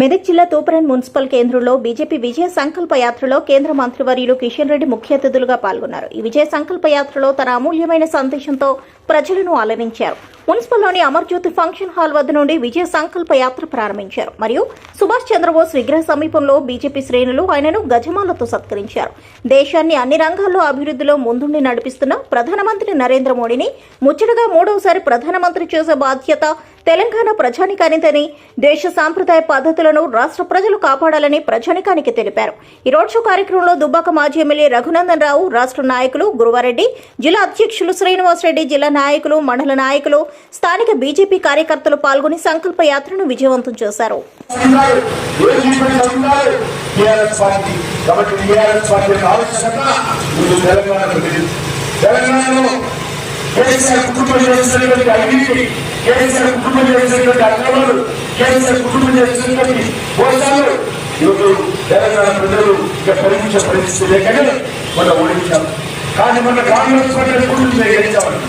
మెదక్ జిల్లా తూపరన్ మున్సిపల్ కేంద్రంలో బీజేపీ విజయ సంకల్ప యాత్రలో కేంద్ర మంత్రివర్యులు కిషన్ రెడ్డి ముఖ్య అతిథులుగా పాల్గొన్నారు. ఈ విజయ సంకల్ప యాత్రలో తన అమూల్యమైన సందేశంతో ప్రజలను అలరించారు. మున్సిపల్లోని అమర్జ్యోతి ఫంక్షన్ హాల్ వద్ద నుండి విజయ సంకల్ప యాత్ర ప్రారంభించారు. మరియు సుభాష్ చంద్రబోస్ విగ్రహ సమీపంలో బీజేపీ శ్రేణులు ఆయనను గజమాలతో సత్కరించారు. దేశాన్ని అన్ని రంగాల్లో అభివృద్ధిలో ముందుండి నడిపిస్తున్న ప్రధానమంత్రి నరేంద్ర మోడీని ముచ్చటగా మూడవసారి ప్రధానమంత్రి చేసే బాధ్యత తెలంగాణ ప్రజానికానిదని దేశ సాంప్రదాయ పద్ధతులను రాష్ట్ర ప్రజలు కాపాడాలని ప్రజానికానికి తెలిపారు. ఈ రోడ్ షో కార్యక్రమంలో దుబ్బాక మాజీ ఎమ్మెల్యే రఘునందన్ రావు రాష్ట్ర నాయకులు గురువారెడ్డి జిల్లా అధ్యక్షులు శ్రీనివాసరెడ్డి జిల్లా నాయకులు మండల నాయకులు స్థానిక బీజేపీ కార్యకర్తలు పాల్గొని సంకల్ప యాత్రను విజయవంతం చేశారు. కేసీఆర్ కుటుంబం అవినీతి కేసీఆర్ కుటుంబం అక్రమాలు కేసీఆర్ కుటుంబం మోసాలు ఈరోజు తెలంగాణ ప్రజలు ఇక పరిమించే పరిస్థితి లేకనే కానీ మన కాంగ్రెస్ పార్టీ కుటుంబం గెలిచామని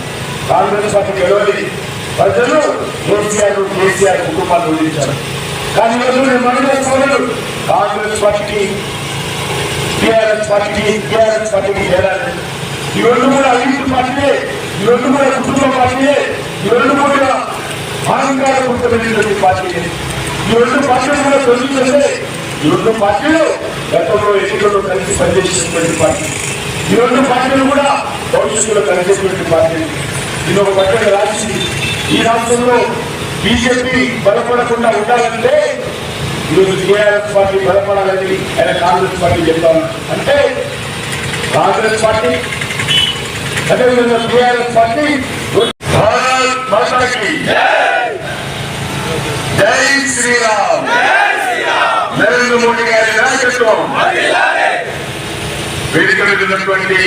కాంగ్రెస్ పార్టీ గెలవని ప్రజలు కేసీఆర్ కేసీఆర్ కుటుంబాన్ని వదిలించారు కానీ ఈరోజు నేను మనలో సోదరులు కాంగ్రెస్ పార్టీకి టీఆర్ఎస్ పార్టీకి టీఆర్ఎస్ పార్టీకి చేరాలి. ఈ రెండు కూడా అవినీతి పార్టీయే ఈ రెండు కూడా కుటుంబ పార్టీయే ఈ రెండు కూడా అహంకార గుర్తుపెట్టినటువంటి పార్టీయే ఈ రెండు పార్టీలు కూడా తొలగించేస్తే ఈ రెండు పార్టీలు గతంలో ఎన్నికల్లో కలిసి పనిచేసినటువంటి పార్టీ. ఈ రెండు పార్టీలు కూడా భవిష్యత్తులో కలిసేటువంటి పార్టీ. ఇది ఒక పక్కన రాసి ఈ రాష్ట్రంలో బీజేపీ బలపడకుండా ఉండాలంటే ఈరోజు టీఆర్ఎస్ పార్టీ బలపడాలని ఆయన కాంగ్రెస్ పార్టీ చెప్తాను అంటే కాంగ్రెస్ పార్టీ అదేవిధంగా టీఆర్ఎస్ పార్టీ భారత్ మాతాకి జై! శ్రీరామ్! నరేంద్ర మోడీ గారి నాయకత్వం! వేదిక మీద ఉన్నటువంటి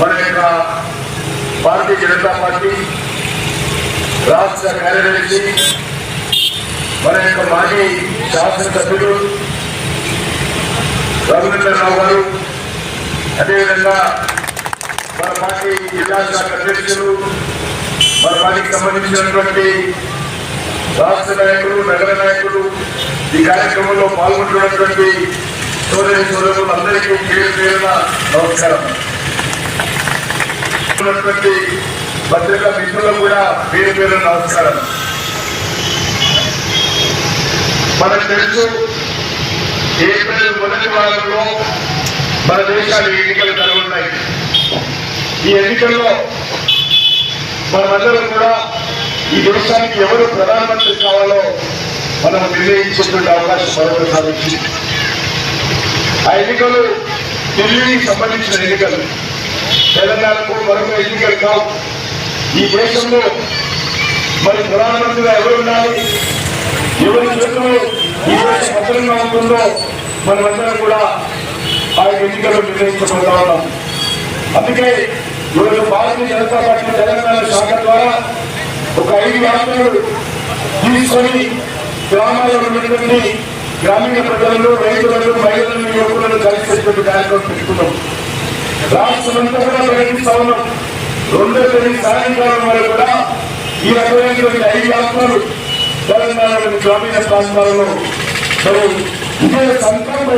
మన యొక్క భారతీయ జనతా పార్టీ రాష్ట్ర కార్యదర్శి మన యొక్క మాజీ శాసనసభ్యులు రఘునందనరావు గారు అదేవిధంగా మన పార్టీ జిల్లా శాఖ అధ్యక్షులు మన పార్టీకి సంబంధించినటువంటి రాష్ట్ర నాయకులు నగర నాయకులు ఈ కార్యక్రమంలో పాల్గొంటున్నటువంటి సోదరి సోదరులు అందరికీ పేరు పేరున నమస్కారం. ఉన్నటువంటి పత్రికా మిత్రులకు కూడా పేరు పేరు నమస్కారం మనకు తెలుసు ఏప్రిల్ మొదటి వారంలో మన దేశాలు ఎన్నికలు జరుగుతున్నాయి ఈ ఎన్నికల్లో మనమందరం కూడా ఈ దేశానికి ఎవరు ప్రధానమంత్రి కావాలో మనం నిర్ణయించేటువంటి అవకాశం మరొకసారి వచ్చింది ఆ ఎన్నికలు ఢిల్లీకి సంబంధించిన ఎన్నికలు. తెలంగాణకు మరొక ఎన్నికలు కావు. ఈ దేశంలో మరి ప్రధానమంత్రిగా ఎవరు ఉండాలి? ఎవరి చేతులు ఈ దేశం భద్రంగా ఉంటుందో మనమందరం కూడా ఆ ఎన్నికలు నిర్ణయించబడతా ఉన్నాం. అందుకే ఈరోజు భారతీయ జనతా పార్టీ తెలంగాణ శాఖ ద్వారా ఒక ఐదు యాత్రలు తీసుకొని గ్రామాల్లో ఉన్నటువంటి గ్రామీణ ప్రజలను రైతులను మహిళలను యువకులను కలిసేటువంటి కార్యక్రమం పెట్టుకున్నాం. రాష్ట్రమంతా కూడా ప్రకటిస్తా ఉన్నాం రెండో తేదీ సాయంకాలం వరకు కూడా ఈ రకమైనటువంటి ఐదు యాత్రలు తెలంగాణ గ్రామీణ ప్రాంతాలలో. మరి సంకల్ప